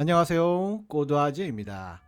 안녕하세요. 꼬드아재입니다.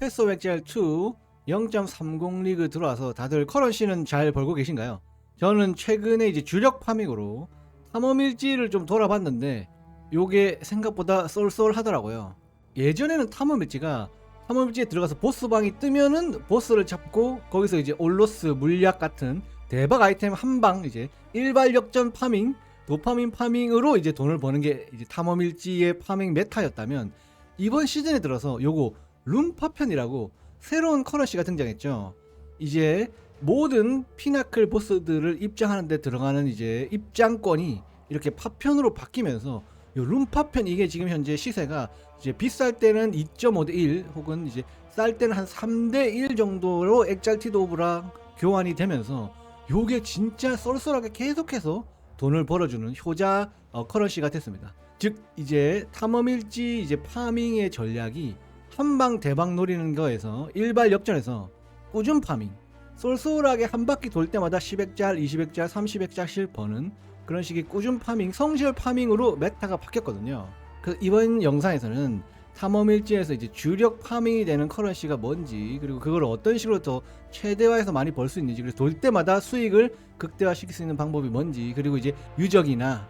패스 엑젤 2 0.30 리그 들어와서 다들 커런시는 잘 벌고 계신가요? 저는 최근에 이제 주력 파밍으로 탐험일지를 좀 돌아봤는데 요게 생각보다 쏠쏠하더라고요. 예전에는 탐험일지가 탐험일지에 들어가서 보스방이 뜨면은 보스를 잡고 거기서 이제 올로스 물약 같은 대박 아이템 한 방 이제 일발 역전 파밍 도파민 파밍으로 이제 돈을 버는 게 이제 탐험일지의 파밍 메타였다면 이번 시즌에 들어서 요거 룸파편이라고 새로운 커런시가 등장했죠. 이제 모든 피나클 보스들을 입장하는데 들어가는 이제 입장권이 이렇게 파편으로 바뀌면서 요 룸파편 이게 지금 현재 시세가 이제 비쌀 때는 2.5 대 1 혹은 이제 쌀 때는 한 3 대 1 정도로 엑잘티드 오브랑 교환이 되면서 요게 진짜 쏠쏠하게 계속해서 돈을 벌어주는 효자 어, 커런시가 됐습니다. 즉 이제 탐험일지 이제 파밍의 전략이 한방 대박 노리는 거에서 일발 역전에서 꾸준 파밍 쏠쏠하게 한 바퀴 돌 때마다 10엑짤, 20엑짤, 30엑짤씩 버는 그런 식의 꾸준 파밍, 성실 파밍으로 메타가 바뀌었거든요. 그 이번 영상에서는 탐험일지에서 이제 주력 파밍이 되는 커런시가 뭔지 그리고 그걸 어떤 식으로 더 최대화해서 많이 벌 수 있는지 그래서 돌 때마다 수익을 극대화시킬 수 있는 방법이 뭔지 그리고 이제 유적이나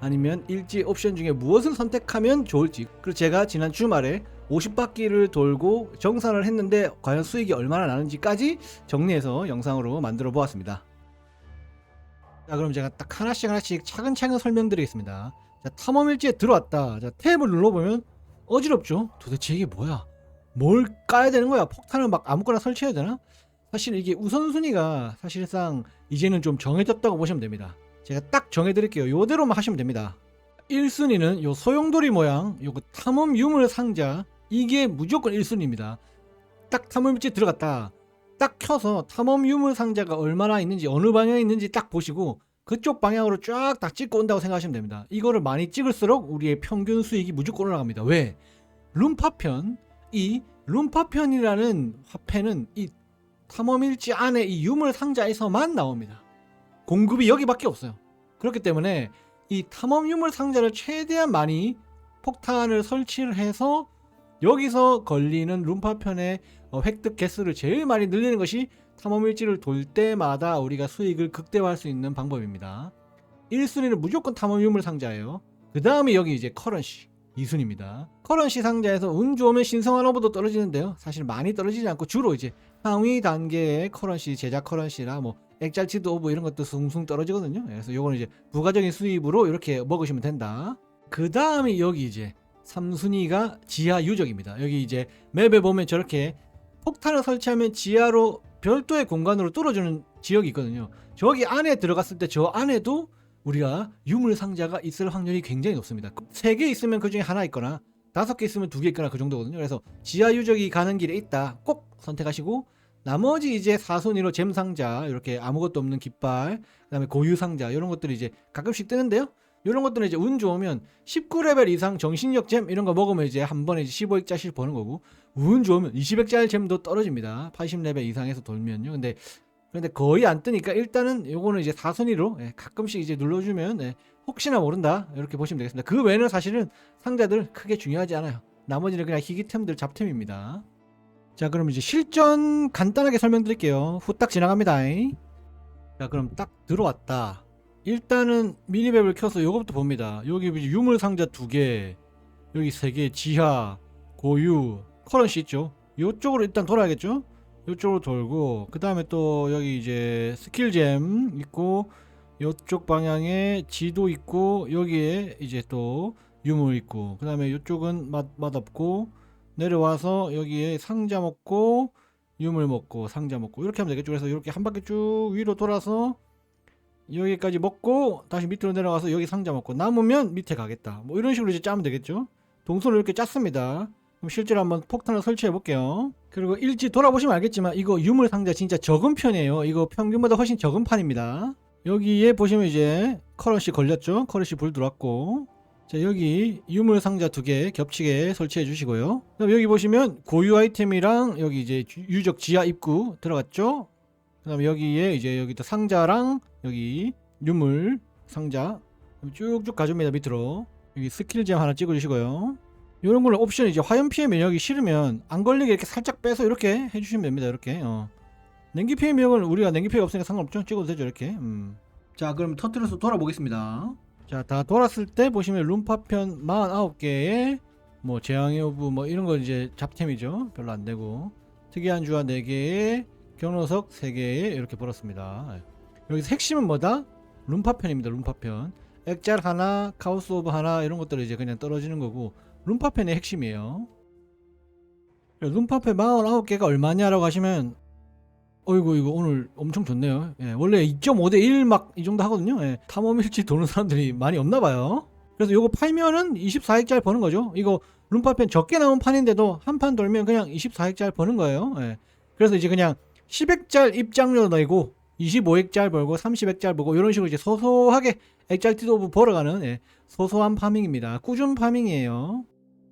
아니면 일지 옵션 중에 무엇을 선택하면 좋을지. 그리고 제가 지난 주말에 50바퀴를 돌고 정산을 했는데 과연 수익이 얼마나 나는지까지 정리해서 영상으로 만들어 보았습니다. 자 그럼 제가 딱 하나씩 하나씩 차근차근 설명드리겠습니다. 자 탐험일지에 들어왔다. 자 탭을 눌러보면 어지럽죠? 도대체 이게 뭐야? 뭘 까야 되는 거야? 폭탄을 막 아무거나 설치해야 되나? 사실 이게 우선순위가 사실상 이제는 좀 정해졌다고 보시면 됩니다 제가 딱 정해드릴게요. 요대로만 하시면 됩니다. 1순위는 요 소용돌이 모양, 요거 탐험 유물 상자, 이게 무조건 1순위입니다. 딱 탐험 일지 들어갔다. 딱 켜서 탐험 유물 상자가 얼마나 있는지, 어느 방향에 있는지 딱 보시고, 그쪽 방향으로 쫙딱 찍고 온다고 생각하시면 됩니다. 이거를 많이 찍을수록 우리의 평균 수익이 무조건 올라갑니다. 왜? 룸파편, 이 룸파편이라는 화폐는 이 탐험일지 안에 이 유물 상자에서만 나옵니다. 공급이 여기밖에 없어요. 그렇기 때문에 이 탐험 유물 상자를 최대한 많이 폭탄을 설치를 해서 여기서 걸리는 룸파편의 어, 획득 개수를 제일 많이 늘리는 것이 탐험 일지를 돌 때마다 우리가 수익을 극대화할 수 있는 방법입니다. 1순위는 무조건 탐험 유물 상자예요. 그 다음에 여기 이제 커런시 2순위입니다. 커런시 상자에서 운 좋으면 신성한 오버도 떨어지는데요. 사실 많이 떨어지지 않고 주로 이제 상위 단계의 커런시, 제작 커런시라 뭐 엑잘치드 오브 이런 것도 숭숭 떨어지거든요. 그래서 요거는 이제 부가적인 수입으로 이렇게 먹으시면 된다. 그 다음에 여기 이제 3순위가 지하 유적입니다. 여기 이제 맵에 보면 저렇게 폭탄을 설치하면 지하로 별도의 공간으로 뚫어주는 지역이 있거든요. 저기 안에 들어갔을 때 저 안에도 우리가 유물 상자가 있을 확률이 굉장히 높습니다. 세 개 있으면 그 중에 하나 있거나 다섯 개 있으면 두 개 있거나 그 정도거든요. 그래서 지하 유적이 가는 길에 있다. 꼭 선택하시고 나머지 이제 4순위로 잼 상자 이렇게 아무것도 없는 깃발 그다음에 고유 상자 이런 것들이 이제 가끔씩 뜨는데요. 이런 것들은 이제 운 좋으면 19레벨 이상 정신력 잼 이런 거 먹으면 이제 한 번에 이제 15액짜리씩 버는 거고 운 좋으면 20액짜리 잼도 떨어집니다. 80레벨 이상에서 돌면요. 근데 근데 거의 안 뜨니까 일단은 요거는 이제 4순위로 예, 가끔씩 이제 눌러주면 예, 혹시나 모른다 이렇게 보시면 되겠습니다. 그 외에는 사실은 상자들 크게 중요하지 않아요. 나머지는 그냥 희귀템들 잡템입니다. 자 그럼 이제 실전 간단하게 설명드릴게요. 후딱 지나갑니다. 자 그럼 딱 들어왔다. 일단은 미니맵을 켜서 요것부터 봅니다. 여기 유물 상자 두 개, 여기 세 개, 지하, 고유, 커런시 있죠. 요쪽으로 일단 돌아야겠죠. 요쪽으로 돌고 그 다음에 또 여기 이제 스킬잼 있고 요쪽 방향에 지도 있고 여기에 이제 또 유물 있고 그 다음에 요쪽은 맛, 맛없고 내려와서 여기에 상자 먹고 유물 먹고 상자 먹고 이렇게 하면 되겠죠. 그래서 이렇게 한 바퀴 쭉 위로 돌아서 여기까지 먹고 다시 밑으로 내려가서 여기 상자 먹고 남으면 밑에 가겠다. 뭐 이런 식으로 이제 짜면 되겠죠. 동선을 이렇게 짰습니다 그럼 실제로 한번 폭탄을 설치해 볼게요. 그리고 일지 돌아보시면 알겠지만 이거 유물 상자 진짜 적은 편이에요. 이거 평균보다 훨씬 적은 판입니다. 여기에 보시면 이제 커런시 걸렸죠? 커런시 불 들어왔고. 자 여기 유물 상자 두 개 겹치게 설치해 주시고요. 그다음 여기 보시면 고유 아이템이랑 여기 이제 주- 유적 지하 입구 들어갔죠? 그 다음에 여기에 이제 여기 또 상자랑 여기 유물 상자 쭉쭉 가줍니다 밑으로. 여기 스킬잼 하나 찍어 주시고요 이런 걸로 옵션 이제 화염 피해 면역이 싫으면 안 걸리게 이렇게 살짝 빼서 이렇게 해주시면 됩니다. 이렇게 어. 냉기 피해 면역은 우리가 냉기 피해가 없으니까 상관없죠. 찍어도 되죠. 이렇게. 음. 자 그럼 터트려서 돌아보겠습니다. 자 다 돌았을 때 보시면 룸파편 49개에 뭐 재앙의 오브 뭐 이런 거 이제 잡템이죠. 별로 안 되고 특이한 주화 4개에 경로석 3개에 이렇게 벌었습니다. 여기서 핵심은 뭐다? 룸파편입니다. 룸파편. 액짤 하나, 카오스 오브 하나 이런 것들은 이제 그냥 떨어지는 거고 룸파편의 핵심이에요. 룸파편 49개가 얼마냐라고 하시면 어이구 이거 오늘 엄청 좋네요. 예, 원래 2.5대 1 막 이 정도 하거든요. 예, 탐험일지 도는 사람들이 많이 없나 봐요. 그래서 이거 팔면은 24핵짜리 버는 거죠. 이거 룸파편 적게 나온 판인데도 한 판 돌면 그냥 24핵짜리 버는 거예요. 예. 그래서 이제 그냥 10핵짜리 입장료 내고 25핵짜리 벌고 30핵짜리 벌고 이런 식으로 이제 소소하게 액짤 티도브 벌어가는 예, 소소한 파밍입니다. 꾸준 파밍이에요.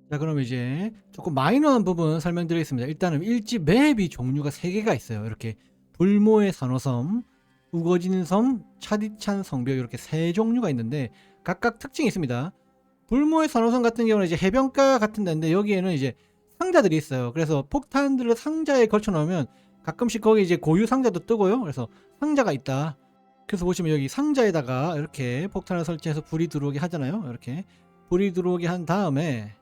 자 그럼 이제 조금 마이너한 부분 설명드리겠습니다. 일단은 일지 맵이 종류가 3개가 있어요. 이렇게 불모의 산호섬, 우거진 섬, 차디찬 성벽 이렇게 세 종류가 있는데 각각 특징이 있습니다. 불모의 산호섬 같은 경우는 이제 해변가 같은 데인데 여기에는 이제 상자들이 있어요. 그래서 폭탄들을 상자에 걸쳐 놓으면 가끔씩 거기 이제 고유 상자도 뜨고요. 그래서 상자가 있다. 그래서 보시면 여기 상자에다가 이렇게 폭탄을 설치해서 불이 들어오게 하잖아요. 이렇게 불이 들어오게 한 다음에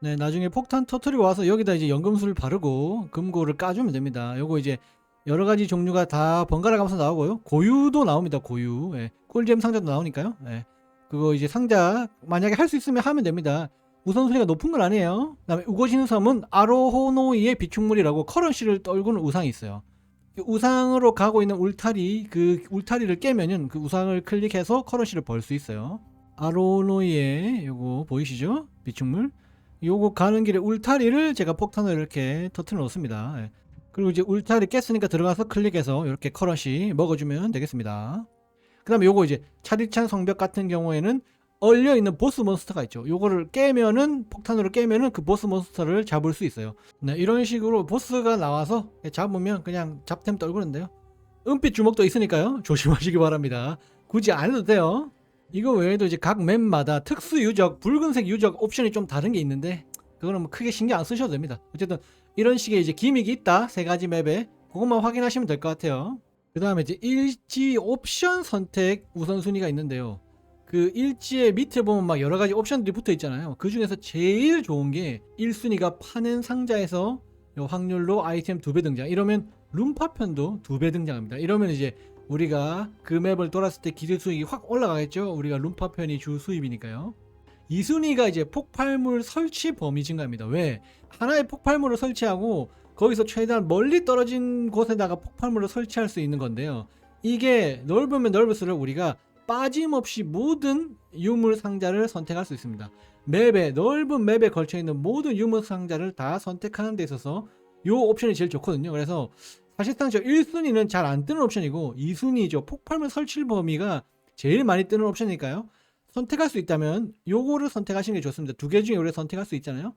네, 나중에 폭탄 터트리고 와서 여기다 이제 연금술을 바르고 금고를 까주면 됩니다. 요거 이제 여러 가지 종류가 다 번갈아 가면서 나오고요. 고유도 나옵니다. 고유. 예. 꿀잼 상자도 나오니까요. 예. 그거 이제 상자 만약에 할 수 있으면 하면 됩니다. 우선순위가 높은 건 아니에요. 그다음에 우거진 섬은 아로호노이의 비축물이라고 커런시를 떨구는 우상이 있어요. 그 우상으로 가고 있는 울타리 그 울타리를 깨면은 그 우상을 클릭해서 커런시를 벌 수 있어요. 아로노이의 요거 보이시죠? 비축물. 요거 가는 길에 울타리를 제가 폭탄을 이렇게 터트려 놓습니다. 예. 그리고 이제 울타리 깼으니까 들어가서 클릭해서 이렇게 커런시 먹어주면 되겠습니다. 그 다음에 요거 이제 차디찬 성벽 같은 경우에는 얼려 있는 보스 몬스터가 있죠. 요거를 깨면은 폭탄으로 깨면은 그 보스 몬스터를 잡을 수 있어요. 네, 이런 식으로 보스가 나와서 잡으면 그냥 잡템 떨구는데요. 은빛 주먹도 있으니까요. 조심하시기 바랍니다. 굳이 안 해도 돼요. 이거 외에도 이제 각 맵마다 특수 유적, 붉은색 유적 옵션이 좀 다른 게 있는데 그거는 뭐 크게 신경 안 쓰셔도 됩니다. 어쨌든 이런 식의 이제 기믹이 있다 세 가지 맵에 그것만 확인하시면 될 것 같아요. 그 다음에 이제 일지 옵션 선택 우선순위가 있는데요. 그 일지의 밑에 보면 막 여러 가지 옵션들이 붙어 있잖아요. 그 중에서 제일 좋은 게 1순위가 파낸 상자에서 요 확률로 아이템 두 배 등장. 이러면 룸파편도 두 배 등장합니다. 이러면 이제 우리가 그 맵을 돌았을 때 기대 수익이 확 올라가겠죠. 우리가 룸파편이 주 수입이니까요. 2순위가 이제 폭발물 설치 범위 증가입니다. 왜? 하나의 폭발물을 설치하고 거기서 최대한 멀리 떨어진 곳에다가 폭발물을 설치할 수 있는 건데요. 이게 넓으면 넓을수록 우리가 빠짐없이 모든 유물 상자를 선택할 수 있습니다. 맵에 넓은 맵에 걸쳐 있는 모든 유물 상자를 다 선택하는 데 있어서 이 옵션이 제일 좋거든요. 그래서 사실상 저 1순위는 잘 안 뜨는 옵션이고 2순위죠. 폭발물 설치 범위가 제일 많이 뜨는 옵션이니까요. 선택할 수 있다면 요거를 선택하시는 게 좋습니다. 두 개 중에 우리가 선택할 수 있잖아요.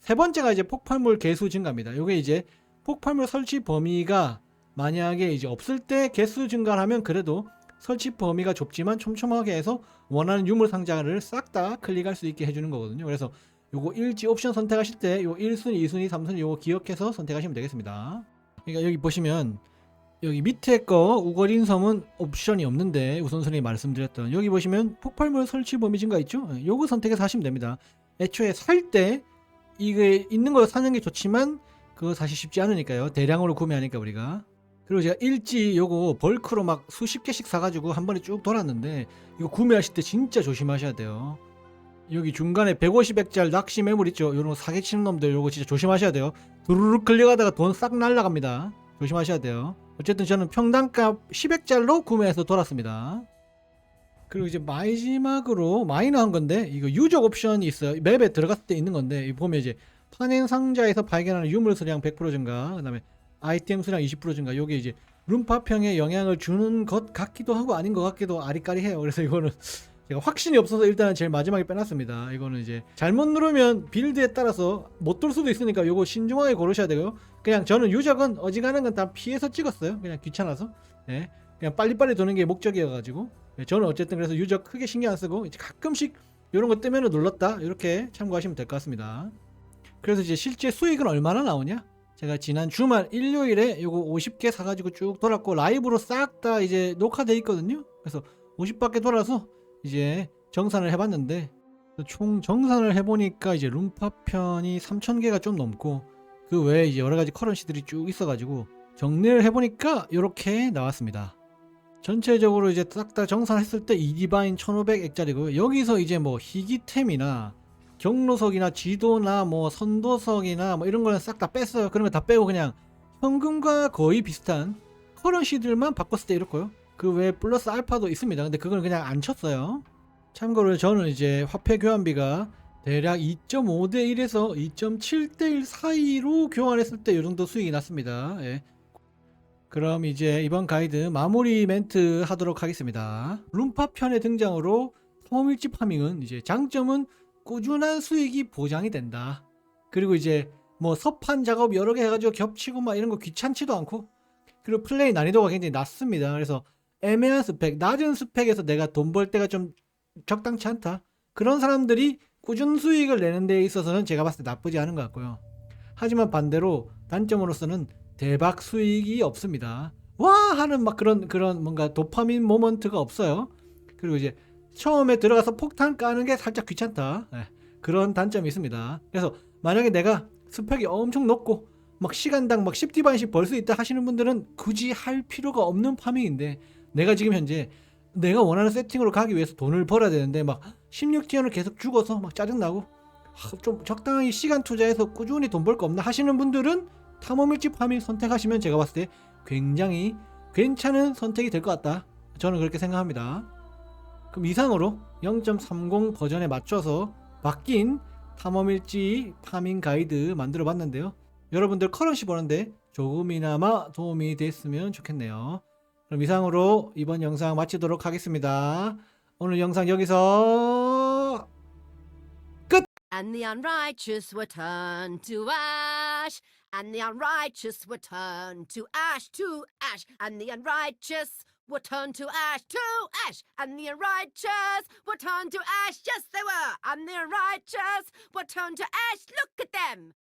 세 번째가 이제 폭발물 개수 증가입니다. 요게 이제 폭발물 설치 범위가 만약에 이제 없을 때 개수 증가를 하면 그래도 설치 범위가 좁지만 촘촘하게 해서 원하는 유물 상자를 싹 다 클릭할 수 있게 해주는 거거든요. 그래서 요거 일지 옵션 선택하실 때 요 1순위, 2순위, 3순위 요거 기억해서 선택하시면 되겠습니다. 그러니까 여기 보시면 여기 밑에 거 우거린 섬은 옵션이 없는데 우선순위 말씀드렸던 여기 보시면 폭발물 설치 범위 증가 있죠? 예, 요거 선택해서 하시면 됩니다. 애초에 살 때 이게 있는 거 사는 게 좋지만 그거 사실 쉽지 않으니까요. 대량으로 구매하니까 우리가 그리고 제가 일지 요거 벌크로 막 수십 개씩 사가지고 한 번에 쭉 돌았는데 이거 구매하실 때 진짜 조심하셔야 돼요. 여기 중간에 150액짜리 낚시 매물 있죠? 요런 사기 치는 놈들 요거 진짜 조심하셔야 돼요. 두루룩 클릭하다가 돈 싹 날라갑니다. 조심하셔야 돼요. 어쨌든 저는 평당값 10액짜리로 구매해서 돌았습니다. 그리고 이제 마지막으로 마이너 한 건데 이거 유적 옵션이 있어요. 맵에 들어갔을 때 있는 건데 이 보면 이제 파낸 상자에서 발견하는 유물 수량 100% 증가, 그다음에 아이템 수량 20% 증가. 요게 이제 룸파평에 영향을 주는 것 같기도 하고 아닌 것 같기도 아리까리해요. 그래서 이거는 제가 확신이 없어서 일단은 제일 마지막에 빼놨습니다. 이거는 이제 잘못 누르면 빌드에 따라서 못 돌 수도 있으니까 요거 신중하게 고르셔야 되고요. 그냥 저는 유적은 어지간한 건 다 피해서 찍었어요. 그냥 귀찮아서. 예. 그냥 빨리빨리 도는 게 목적이어가지고. 예, 저는 어쨌든 그래서 유적 크게 신경 안 쓰고 이제 가끔씩 이런 거 뜨면 눌렀다 이렇게 참고하시면 될 것 같습니다. 그래서 이제 실제 수익은 얼마나 나오냐? 제가 지난 주말 일요일에 요거 50개 사가지고 쭉 돌았고 라이브로 싹 다 이제 녹화돼 있거든요. 그래서 50바퀴 돌아서 이제 정산을 해봤는데 총 정산을 해보니까 이제 룸파 편이 3,000개가 좀 넘고 그 외에 이제 여러 가지 커런시들이 쭉 있어가지고 정리를 해보니까 이렇게 나왔습니다. 전체적으로 이제 싹 다 정산했을 때 이디바인 1500액짜리고요. 여기서 이제 뭐 희귀템이나 경로석이나 지도나 뭐 선도석이나 뭐 이런 거는 싹 다 뺐어요. 그런 거 다 빼고 그냥 현금과 거의 비슷한 커런시들만 바꿨을 때 이렇고요. 그 외에 플러스 알파도 있습니다. 근데 그걸 그냥 안 쳤어요. 참고로 저는 이제 화폐 교환비가 대략 2.5대 1에서 2.7대 1 사이로 교환했을 때 이 정도 수익이 났습니다. 예. 그럼 이제 이번 가이드 마무리 멘트 하도록 하겠습니다. 룸파 편의 등장으로 탐험일지 파밍은 이제 장점은 꾸준한 수익이 보장이 된다. 그리고 이제 뭐 서판 작업 여러 개 해가지고 겹치고 막 이런 거 귀찮지도 않고 그리고 플레이 난이도가 굉장히 낮습니다. 그래서 애매한 스펙, 낮은 스펙에서 내가 돈 벌 때가 좀 적당치 않다. 그런 사람들이 꾸준 수익을 내는 데 있어서는 제가 봤을 때 나쁘지 않은 것 같고요. 하지만 반대로 단점으로서는 대박 수익이 없습니다. 와 하는 막 그런 그런 뭔가 도파민 모먼트가 없어요. 그리고 이제 처음에 들어가서 폭탄 까는 게 살짝 귀찮다. 예, 그런 단점이 있습니다. 그래서 만약에 내가 스펙이 엄청 높고 막 시간당 막 10디바인씩 벌 수 있다 하시는 분들은 굳이 할 필요가 없는 파밍인데 내가 지금 현재 내가 원하는 세팅으로 가기 위해서 돈을 벌어야 되는데 막 16티언을 계속 죽어서 막 짜증나고 아, 좀 적당히 시간 투자해서 꾸준히 돈 벌 거 없나 하시는 분들은 탐험일지 파밍 선택하시면 제가 봤을 때 굉장히 괜찮은 선택이 될 것 같다. 저는 그렇게 생각합니다. 그럼 이상으로 0.30 버전에 맞춰서 바뀐 탐험일지 파밍 가이드 만들어 봤는데요. 여러분들 커런시 버는데 조금이나마 도움이 됐으면 좋겠네요. 그럼 이상으로 이번 영상 마치도록 하겠습니다. 오늘 영상 여기서 And the unrighteous were turned to ash. And the unrighteous were turned to ash, to ash. And the unrighteous were turned to ash, to ash. And the righteous were turned to ash. Yes, they were. And the righteous were turned to ash. Look at them.